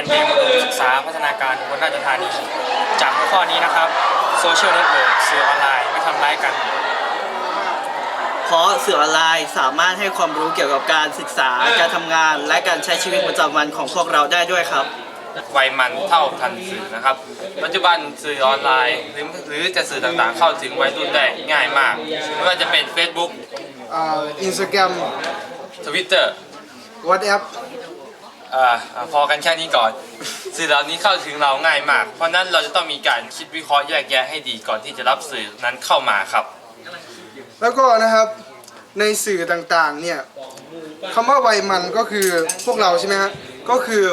รงเรียนเตรียมอุดมศึกษาพัฒนาการอุบลราชธานีจากหัวข้อนี้นะครับโซเชียลเน็ตเวิร์กสื่อออนไลน์ไม่ทำร้ายกัน เพราะสื่อออนไลน์สามารถให้ความรู้เกี่ยวกับการศึกษาการทำงาน และการใช้ชีวิตประจำวันของพวกเราได้ด้วยครับวัยมันเท่าทันสื่อนะครับ ปัจจุบันสื่อออนไลน์หรือหรือจะสื่อต่างๆ เข้าถึงวัยรุ่นได้ง่ายมากไม่ว่าจะเป็น Facebook อินสตาแกรม Twitter วอทแอป อ่าอ่าพอกันแค่นี้ก่อน สื่อเหล่านี้เข้าถึงเราง่ายมาก เพราะฉะนั้นเราจะต้องมีการคิดวิเคราะห์แยกแยะให้ดีก่อนที่จะรับสื่อนั้นเข้ามาครับ แล้วก็นะครับในสื่อต่างๆเนี่ยคำว่าวัยมันก็คือพวกเราใช่ไหมฮะก็คือ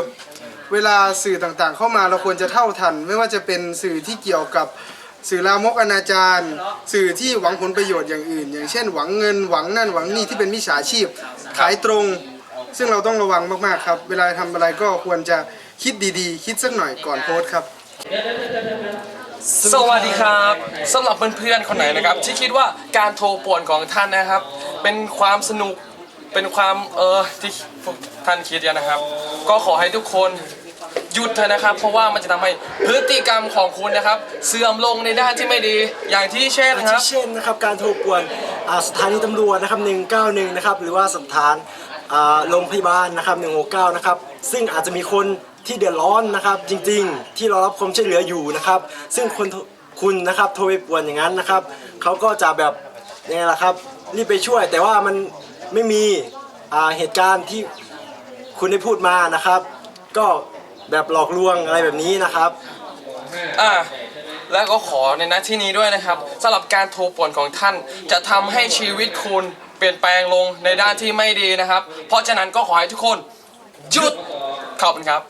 เวลาสื่อต่างๆ เข้ามาเราควรจะเท่าทัน ไม่ว่าจะเป็นสื่อที่เกี่ยวกับสื่อลามกอนาจารสื่อที่หวังผลประโยชน์อย่างอื่น อย่างเช่น หวังเงินหวังนั่นหวังนี่ที่เป็นมิจฉาชีพ ขายตรง ซึ่งเราต้องระวังมากๆครับ เวลาทำอะไรก็ควรจะคิดดีๆ คิดสักหน่อยก่อนโพสต์ครับ สวัสดีครับสำหรับเพื่อนๆคนไหนนะครับ ที่คิดว่าการโทรป่วนของท่านนะครับ เป็นความสนุกเป็นความเออที่พวกท่านคิดกันนะครับ ก็ขอให้ทุกคนหยุดเถอะนะครับ เพราะว่ามันจะทำให้พฤติกรรมของคุณนะครับ เสื่อมลงในด้านที่ไม่ดีอย่างที่เช่นคที่รับเช่นนะครับการโทรป่วนอ่าสถานีตำรวจนะครับ191นะครับหรือว่าสถาน อ่าโรงพยาบาลนะครับ169นะครับซึ่งอาจจะมีคนที่เดือดร้อนนะครับจริงๆ ที่รอรับความช่วยเหลืออยู่นะครับ ซึ่งคนคุณนะครับโทรไปป่วนอย่างนั้นนะครับเขาก็จะแบบยังไงล่ะครับรีบไปช่วย แต่ว่ามันไม่มีอ่าเหตุการณ์ที่คุณได้พูดมานะครับ ก็แบบหลอกลวงอะไรแบบนี้นะครับ อ่าแล้วก็ขอในหน้าที่นี้ด้วยนะครับสำหรับการโทรป่วนของท่านจะทำให้ชีวิตคุณ ลี่ยนแปลงลงในด้านที่ไม่ดีนะครับ เพราะฉะนั้นก็ขอให้ทุกคนหยุดขอบคุณครับ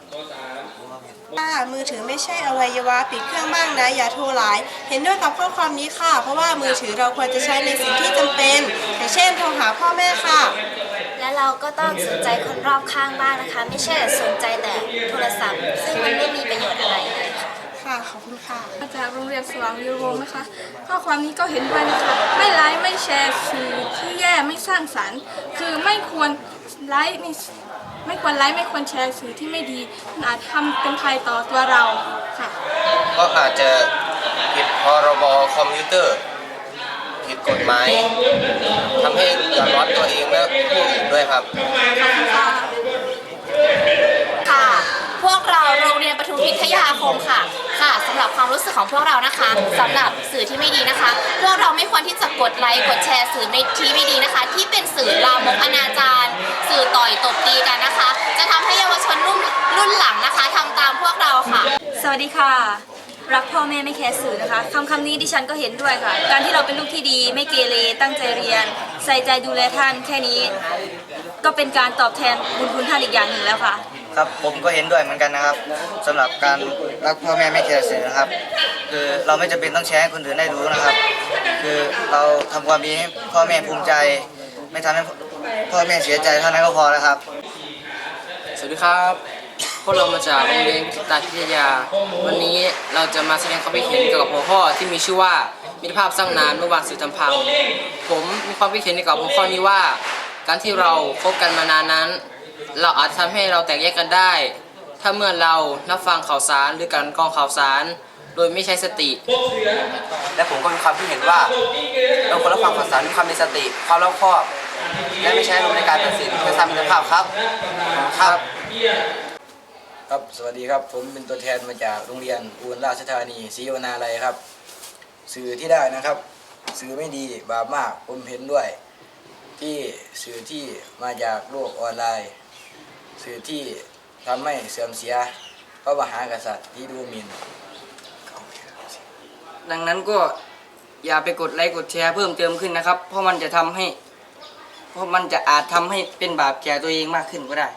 ค่ะมือถือไม่ใช่อวัยวะปิดเครื่องบ้างนะอย่าโทรหลาย เห็นด้วยกับข้อความนี้ค่ะ เพราะว่ามือถือเราควรจะใช้ในสิ่งที่จำเป็นอย่างเช่นโทรหาพ่อแม่ค่ะ และเราก็ต้องสนใจคนรอบข้างบ้างนะคะ ไม่ใช่สนใจแต่โทรศัพท์ ซึ่งมันไม่มีประโยชน์อะไรเลย ค่ะค่ะขอบคุณค่ะมาจากโรงเรียนสว่างวิวงศ์นะคะ ข้อความนี้ก็เห็นด้วยนะคะ ไม่ไลค์ไม่แชร์สื่อที่แย่ไม่สร้างสรรค์ คือไม่ควรไลค์ในไม่ควรไลค์ไม่ควรแชร์สื่อที่ไม่ดีมันอาจทำเป็นภัยต่อตัวเราค่ะ ก็อาจจะผิดพรบคอมพิวเตอร์ ผิดกฎหมายทำให้เดือดร้อนตัวเองและผู้อื่นด้วยครับค่ะ วามรู้สึกของพวกเรานะคะสำหรับสื่อที่ไม่ดีนะคะ พวกเราไม่ควรที่จะกดไลค์กดแชร์สื่อไม่ที่ไม่ดีนะคะ ที่เป็นสื่อลามกอนาจารสื่อต่อยตบตีกันนะคะ จะทำให้เยาวชนรุ่นรุ่นหลังนะคะทำตามพวกเราค่ะ สวัสดีค่ะ รักพ่อแม่ไม่แคร์สื่อนะคะคำคำนี้ดิฉันก็เห็นด้วยค่ะ การที่เราเป็นลูกที่ดี ไม่เกเรตั้งใจเรียน ใส่ใจดูแลท่านแค่นี้ ก็เป็นการตอบแทนบุญคุณท่านอีกอย่างหนึ่งแล้วค่ะครับผมก็เห็นด้วยเหมือนกันนะครับสำหรับการรักพ่อแม่ไม่แคร์สื่อนะครับ คือเราไม่จำเป็นต้องแชร์ให้คนอื่นได้รู้นะครับ คือเราทำความดีให้พ่อแม่ภูมิใจ ไม่ทำให้พ่อแม่เสียใจเท่านั้นก็พอแล้วครับ สวัสดีครับพวกเรามาจากโรงเรียนกิตาพิทยา วันนี้เราจะมาแสดงความคิดเห็นเกี่ยวกับหัวข้อที่มีชื่อว่ามิตรภาพสร้างนานเมื่อวานสื่อทำพัง ผมมีความคิดเห็นเกี่ยวกับหัวข้อนี้ว่า การที่เราคบกันมานานนั้น เราอาจทำให้เราแตกแยกกันได้ ถ้าเมื่อเรารับฟังข่าวสารหรือการกองข่าวสาร โดยไม่ใช้สติ และผมก็มีความคิดเห็นว่าเราควรรับฟังข่าวสารด้วยความมีสติ ความรอบคอบ และไม่ใช้อารมณ์ในการตัดสินเพื่อสร้างมิตรภาพครับครับ ครับ สวัสดีครับ ผมเป็นตัวแทนมาจากโรงเรียนอุบลราชธานีศรีวนาลัยครับ สื่อที่ได้นะครับ สื่อไม่ดีบาปมากผมเห็นด้วย ที่สื่อที่มาจากโลกออนไลน์ สื่อที่ทำให้เสื่อมเสียพระมหากษัตริย์ที่ดูหมิ่น ดังนั้นก็อย่าไปกดไลค์กดแชร์เพิ่มเติมขึ้นนะครับ เพราะมันจะทำให้ เพราะมันจะอาจทำให้เป็นบาปแก่ตัวเองมากขึ้นก็ได้